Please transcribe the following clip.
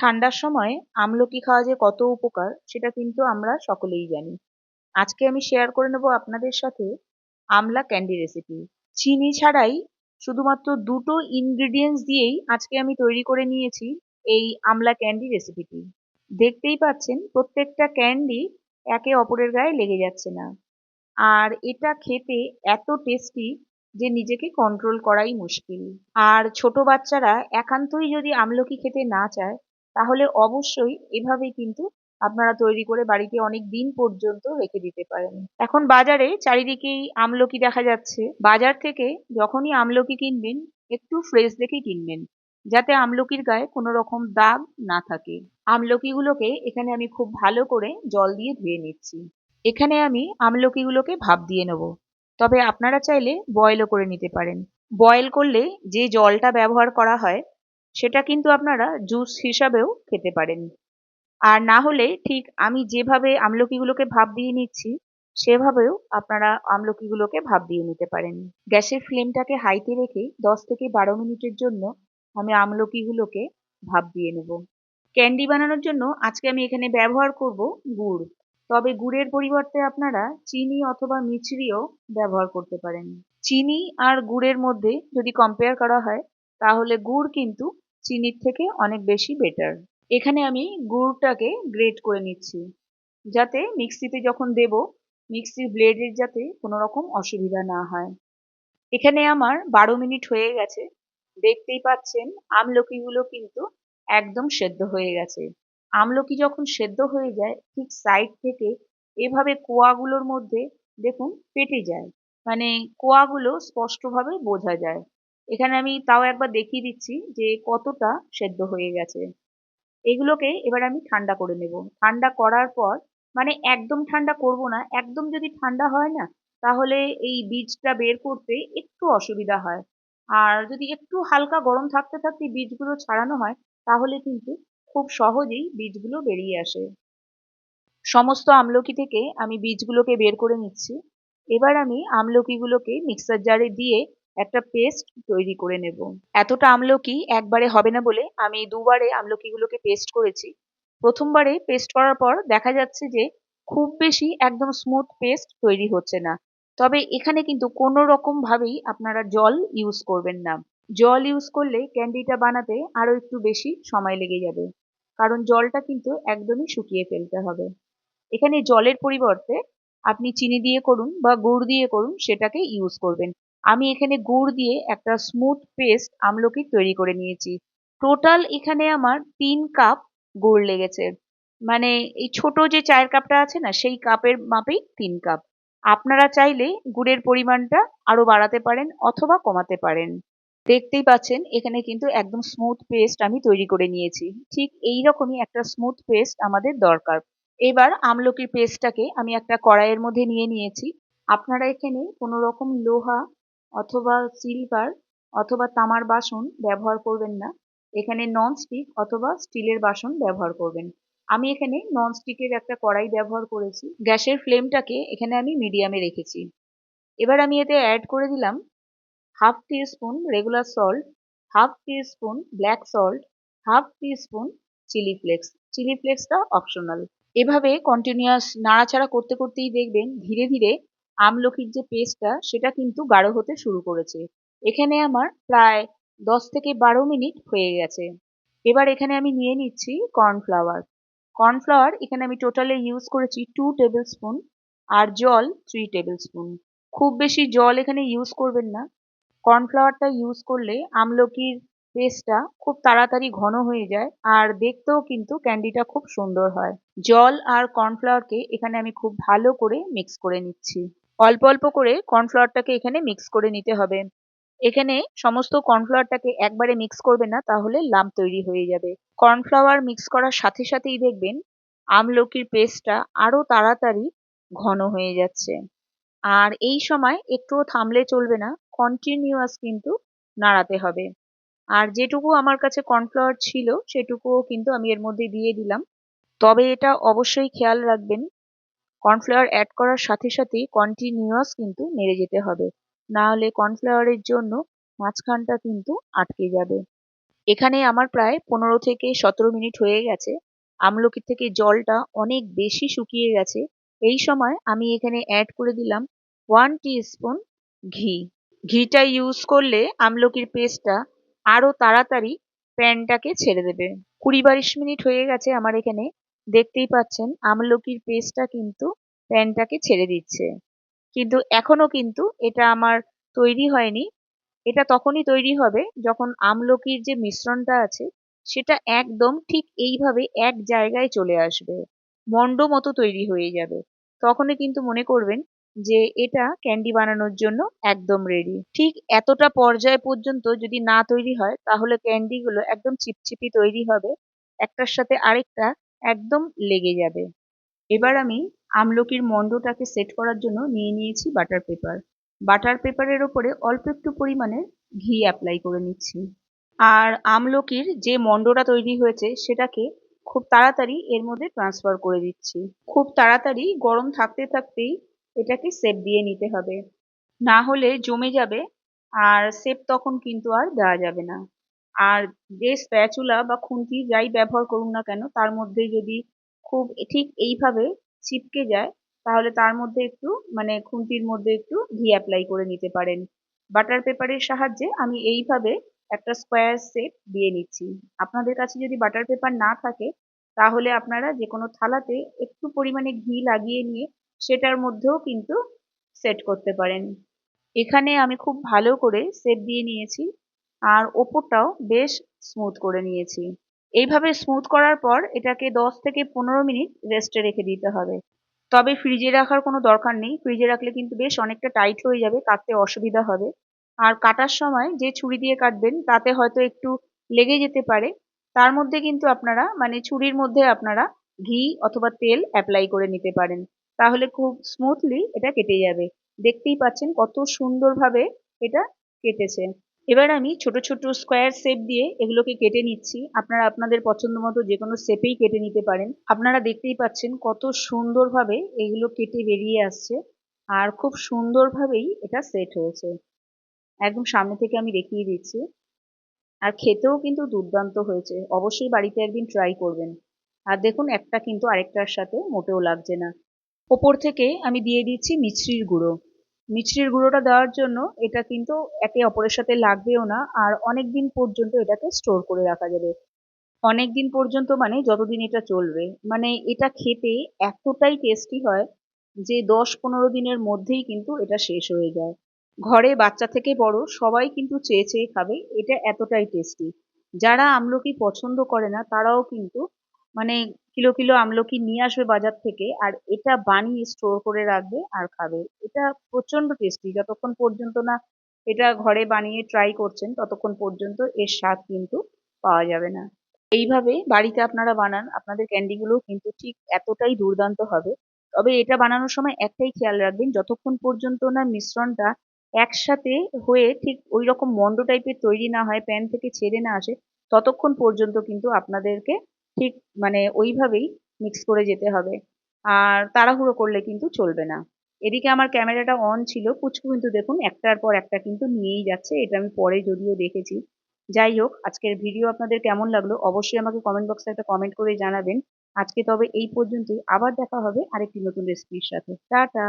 ঠান্ডার সময় আমলকি খাওয়া যে কত উপকার, সেটা কিন্তু আমরা সকলেই জানি। আজকে আমি শেয়ার করে নেব আপনাদের সাথে আমলা ক্যান্ডি রেসিপি চিনি ছাড়াই শুধুমাত্র দুটো ইনগ্রিডিয়েন্টস দিয়েই আজকে আমি তৈরি করে নিয়েছি এই আমলা ক্যান্ডি রেসিপিটি দেখতেই পাচ্ছেন, প্রত্যেকটা ক্যান্ডি একে অপরের গায়ে লেগে যাচ্ছে না। আর এটা খেতে এত টেস্টি যে নিজেকে কন্ট্রোল করাই মুশকিল। আর ছোট বাচ্চারা একান্তই যদি আমলকি খেতে না চায় তাহলে অবশ্যই এভাবেই কিন্তু আপনারা তৈরি করে বাড়িতে অনেক দিন পর্যন্ত রেখে দিতে পারেন। এখন বাজারে চারিদিকেই আমলকি দেখা যাচ্ছে। বাজার থেকে যখনই আমলকি কিনবেন, একটু ফ্রেশ দেখে কিনবেন, যাতে আমলকির গায়ে কোনো রকম দাগ না থাকে। আমলকিগুলোকে এখানে আমি খুব ভালো করে জল দিয়ে ধুয়ে নিচ্ছি। এখানে আমি আমলকিগুলোকে ভাপ দিয়ে নেব। তবে আপনারা চাইলে বয়েলও করে নিতে পারেন। বয়েল করলে যে জলটা ব্যবহার করা হয় সেটা কিন্তু আপনারা জুস হিসাবেও খেতে পারেন। আর না হলে ঠিক আমি যেভাবে আমলকিগুলোকে ভাপ দিয়ে নিচ্ছি, সেভাবেও আপনারা আমলকিগুলোকে ভাপ দিয়ে নিতে পারেন। গ্যাসের ফ্লেমটাকে হাইতে রেখে দশ থেকে বারো মিনিটের জন্য আমি আমলকিগুলোকে ভাপ দিয়ে নেব। ক্যান্ডি বানানোর জন্য আজকে আমি এখানে ব্যবহার করব গুড়। তবে গুড়ের পরিবর্তে আপনারা চিনি অথবা মিছরিও ব্যবহার করতে পারেন। চিনি আর গুড়ের মধ্যে যদি কম্পেয়ার করা হয়, তাহলে গুড় কিন্তু চিনির থেকে অনেক বেশি বেটার এখানে আমি গুড়টাকে গ্রেট করে নিচ্ছি, যাতে মিক্সিতে যখন দেব, মিক্সির ব্লেডের যাতে কোনো রকম অসুবিধা না হয়। এখানে আমার বারো মিনিট হয়ে গেছে, দেখতেই পাচ্ছেন আমলকিগুলো কিন্তু একদম সেদ্ধ হয়ে গেছে। আমলকি যখন সেদ্ধ হয়ে যায়, ঠিক সাইড থেকে এভাবে কোয়াগুলোর মধ্যে দেখুন পেটে যায় মানে কোয়াগুলো স্পষ্টভাবে বোঝা যায়। এখানে আমি তাও একবার দেখিয়ে দিচ্ছি যে কতটা সেদ্ধ হয়ে গেছে। এগুলোকে এবার আমি ঠান্ডা করে নেব। ঠান্ডা করার পর মানে একদম ঠান্ডা করব না, একদম যদি ঠান্ডা হয় না, তাহলে এই বীজটা বের করতে একটু অসুবিধা হয়। আর যদি একটু হালকা গরম থাকতে থাকতে বীজগুলো ছাড়ানো হয়, তাহলে কিন্তু খুব সহজেই বীজগুলো বেরিয়ে আসে। সমস্ত আমলকি থেকে আমি বীজগুলোকে বের করে নিচ্ছি। এবার আমি আমলকিগুলোকে মিক্সার জারে দিয়ে একটা পেস্ট তৈরি করে নেব। এতটা আমলকি একবারে হবে না বলে আমি দুবারে আমলকিগুলোকে পেস্ট করেছি। প্রথমবারে পেস্ট করার পর দেখা যাচ্ছে যে খুব বেশি একদম স্মুথ পেস্ট তৈরি হচ্ছে না। তবে এখানে কিন্তু কোনো রকম ভাবেই আপনারা জল ইউজ করবেন না। জল ইউজ করলে ক্যান্ডিটা বানাতে আরও একটু বেশি সময় লেগে যাবে। কারণ জলটা কিন্তু একদমই শুকিয়ে ফেলতে হবে। এখানে জলের পরিবর্তে আপনি চিনি দিয়ে করুন বা গুড় দিয়ে করুন, সেটাকে ইউজ করবেন। আমি এখানে গুড় দিয়ে একটা স্মুথ পেস্ট আমলকি তৈরি করে নিয়েছি। টোটাল এখানে আমার তিন কাপ গুড় লেগেছে। মানে এই ছোট যে চায়ের কাপটা আছে না, সেই কাপের মাপেই তিন কাপ আপনারা চাইলে গুড়ের পরিমাণটা আরও বাড়াতে পারেন অথবা কমাতে পারেন। দেখতেই পাচ্ছেন, এখানে কিন্তু একদম স্মুথ পেস্ট আমি তৈরি করে নিয়েছি। ঠিক এই রকমই একটা স্মুথ পেস্ট আমাদের দরকার। এবার আমলকির পেস্টটাকে আমি একটা কড়াইয়ের মধ্যে নিয়ে নিয়েছি। আপনারা এখানে কোনো রকম লোহা অথবা সিলভার অথবা তামার বাসন ব্যবহার করবেন না। এখানে নন স্টিক অথবা স্টিলের বাসন ব্যবহার করবেন। আমি এখানে নন স্টিকের একটা কড়াই ব্যবহার করেছি। গ্যাসের ফ্লেমটাকে এখানে আমি মিডিয়ামে রেখেছি। এবার আমি এতে অ্যাড করে দিলাম half spoon regular salt half spoon black salt half spoon chilli flakes chilli ফ্লেক্সটা optional এভাবে কন্টিনিউয়াস নাড়াচাড়া করতে করতেই দেখবেন ধীরে ধীরে আমলকির যে পেস্টটা সেটা কিন্তু গাঢ় হতে শুরু করেছে। এখানে আমার প্রায় দশ থেকে বারো মিনিট হয়ে গেছে। এবার এখানে আমি নিয়ে নিচ্ছি কর্নফ্লাওয়ার কর্নফ্লাওয়ার এখানে আমি টোটালে ইউজ করেছি টু টেবিল স্পুন আর জল থ্রি টেবিল স্পুন খুব বেশি জল এখানে ইউজ করবেন না। কর্নফ্লাওয়ারটা ইউজ করলে আমলকির পেস্টটা খুব তাড়াতাড়ি ঘন হয়ে যায় আর দেখতেও কিন্তু ক্যান্ডিটা খুব সুন্দর হয়। জল আর কর্নফ্লাওয়ারকে এখানে আমি খুব ভালো করে মিক্স করে নিচ্ছি। অল্প অল্প করে কর্নফ্লাওয়ারটাকে এখানে মিক্স করে নিতে হবে। এখানে সমস্ত কর্নফ্লাওয়ারটাকে একবারে মিক্স করবে না, তাহলে লাম তৈরি হয়ে যাবে। কর্নফ্লাওয়ার মিক্স করার সাথে সাথেই দেখবেন আমলকির পেস্টটা আরও তাড়াতাড়ি ঘন হয়ে যাচ্ছে। আর এই সময় একটুও থামলে চলবে না কন্টিনিউয়াস কিন্তু নাড়াতে হবে। আর যেটুকু আমার কাছে কর্নফ্লাওয়ার ছিল, সেটুকুও কিন্তু আমি এর মধ্যে দিয়ে দিলাম। তবে এটা অবশ্যই খেয়াল রাখবেন কর্নফ্লাওয়ার অ্যাড করার সাথে সাথেই কন্টিনিউয়াস কিন্তু নেড়ে যেতে হবে। না হলে কর্নফ্লাওয়ারের জন্য মাঝখানটা কিন্তু আটকে যাবে। এখানে আমার প্রায় পনেরো থেকে সতেরো মিনিট হয়ে গেছে। আমলকির থেকে জলটা অনেক বেশি শুকিয়ে গেছে। এই সময় আমি এখানে অ্যাড করে দিলাম ওয়ান স্পুন ঘি। ঘিটা ইউজ করলে আমলকির পেস্টটা আরও তাড়াতাড়ি প্যানটাকে ছেড়ে দেবে। কুড়ি বাইশ মিনিট হয়ে গেছে আমার এখানে দেখতেই পাচ্ছেন আমলকির পেস্টটা কিন্তু প্যানটাকে ছেড়ে দিচ্ছে। কিন্তু এখনও কিন্তু এটা আমার তৈরি হয়নি। এটা তখনই তৈরি হবে যখন আমলকির যে মিশ্রণটা আছে, সেটা একদম ঠিক এইভাবে এক জায়গায় চলে আসবে। মন্ড মতো তৈরি হয়ে যাবে। তখনই কিন্তু মনে করবেন যে এটা ক্যান্ডি বানানোর জন্য একদম রেডি ঠিক এতটা পর্যায় পর্যন্ত যদি না তৈরি হয়, তাহলে ক্যান্ডিগুলো একদম চিপচিপি তৈরি হবে। একটার সাথে আরেকটা একদম লেগে যাবে। এবার আমি আমলকির মন্ডটাকে সেট করার জন্য নিয়ে নিয়েছি বাটার পেপার বাটার পেপারের ওপরে অল্প একটু পরিমাণে ঘি অ্যাপ্লাই করে নিচ্ছি। আর আমলকির যে মন্ডটা তৈরি হয়েছে সেটাকে খুব তাড়াতাড়ি এর মধ্যে ট্রান্সফার করে দিচ্ছি। খুব তাড়াতাড়ি গরম থাকতে থাকতেই এটাকে সেপ দিয়ে নিতে হবে। না হলে জমে যাবে আর সেপ তখন কিন্তু আর দেওয়া যাবে না। আর যে স্প্যাচুলা বা খুন্তি যাই ব্যবহার করুন না কেন, তার মধ্যে যদি খুব ঠিক এইভাবে ছিপকে যায়, তাহলে তার মধ্যে একটু মানে খুন্তির মধ্যে একটু ঘি অ্যাপ্লাই করে নিতে পারেন। বাটার পেপারের সাহায্যে আমি এইভাবে একটা স্কোয়ার শেপ দিয়ে নিচ্ছি। আপনাদের কাছে যদি বাটার পেপার না থাকে, তাহলে আপনারা যে কোনো থালাতে একটু পরিমাণে ঘি লাগিয়ে নিয়ে সেটার মধ্যেও কিন্তু সেট করতে পারেন। এখানে আমি খুব ভালো করে সেট দিয়ে নিয়েছি। আর ওপরটাও বেশ স্মুথ করে নিয়েছি। এইভাবে স্মুথ করার পর এটাকে দশ থেকে পনেরো মিনিট রেস্টে রেখে দিতে হবে। তবে ফ্রিজে রাখার কোনো দরকার নেই। ফ্রিজে রাখলে কিন্তু বেশ অনেকটা টাইট হয়ে যাবে, কাটতে অসুবিধা হবে। আর কাটার সময় যে ছুরি দিয়ে কাটবেন, তাতে হয়তো একটু লেগে যেতে পারে। তার মধ্যে কিন্তু আপনারা মানে ছুরির মধ্যে আপনারা ঘি অথবা তেল অ্যাপ্লাই করে নিতে পারেন। তাহলে খুব স্মুথলি এটা কেটে যাবে। দেখতেই পাচ্ছেন কত সুন্দরভাবে এটা কেটেছে। এবার আমি ছোট ছোট স্কোয়ার শেপ দিয়ে এগুলোকে কেটে নিচ্ছি। আপনারা আপনাদের পছন্দ মতো যে কোনো শেপেই কেটে নিতে পারেন। আপনারা দেখতেই পাচ্ছেন কত সুন্দরভাবে এগুলো কেটে বেরিয়ে আসছে আর খুব সুন্দরভাবেই এটা সেট হয়েছে। একদম সামনে থেকে আমি দেখিয়ে দিচ্ছি। আর খেতেও কিন্তু দুর্দান্ত হয়েছে। অবশ্যই বাড়িতে একদিন ট্রাই করবেন। আর দেখুন, একটা কিন্তু আরেকটার সাথে মোটেও লাগছে না। ওপর থেকে আমি দিয়ে দিচ্ছি মিছরির গুঁড়ো। মিছরির গুঁড়োটা দেওয়ার জন্য এটা কিন্তু একে অপরের সাথে লাগবেও না, আর অনেক দিন পর্যন্ত এটাকে স্টোর করে রাখা যাবে। অনেক দিন পর্যন্ত মানে যতদিন এটা চলবে। মানে এটা খেতে এতটাই টেস্টি হয় যে দশ পনেরো দিনের মধ্যেই কিন্তু এটা শেষ হয়ে যায়। ঘরে বাচ্চা থেকে বড় সবাই কিন্তু চেয়ে চেয়ে খাবে, এটা এতটাই টেস্টি যারা আমলকি পছন্দ করে না, তারাও কিন্তু মানে কিলো কিলো আমলকি নিয়ে আসবে বাজার থেকে আর এটা বানিয়ে স্টোর করে রাখবে আর খাবে। এটা প্রচণ্ড টেস্টি যতক্ষণ পর্যন্ত না এটা ঘরে বানিয়ে ট্রাই করছেন, ততক্ষণ পর্যন্ত এর স্বাদ কিন্তু পাওয়া যাবে না। এইভাবে বাড়িতে আপনারা বানান, আপনাদের ক্যান্ডিগুলো কিন্তু ঠিক এতটাই দুর্দান্ত হবে। তবে এটা বানানোর সময় একটাই খেয়াল রাখবেন, যতক্ষণ পর্যন্ত না মিশ্রণটা একসাথে হয়ে ঠিক ওই রকম মন্ড টাইপের তৈরি না হয় প্যান থেকে ছেড়ে না আসে, ততক্ষণ পর্যন্ত কিন্তু আপনাদেরকে ঠিক মানে ওইভাবেই মিক্স করে যেতে হবে। আর তাড়াহুড়ো করলে কিন্তু চলবে না। এদিকে আমার ক্যামেরাটা অন ছিল পুচকু কিন্তু দেখুন একটার পর একটা কিন্তু নিয়েই যাচ্ছে, এটা আমি পরে যদিও দেখেছি। যাই হোক, আজকের ভিডিও আপনাদের কেমন লাগল অবশ্যই আমাকে কমেন্ট বক্সে একটা কমেন্ট করে জানাবেন। আজকে তবে এই পর্যন্তই, আবার দেখা হবে আরেকটি নতুন রেসিপির সাথে। টাটা!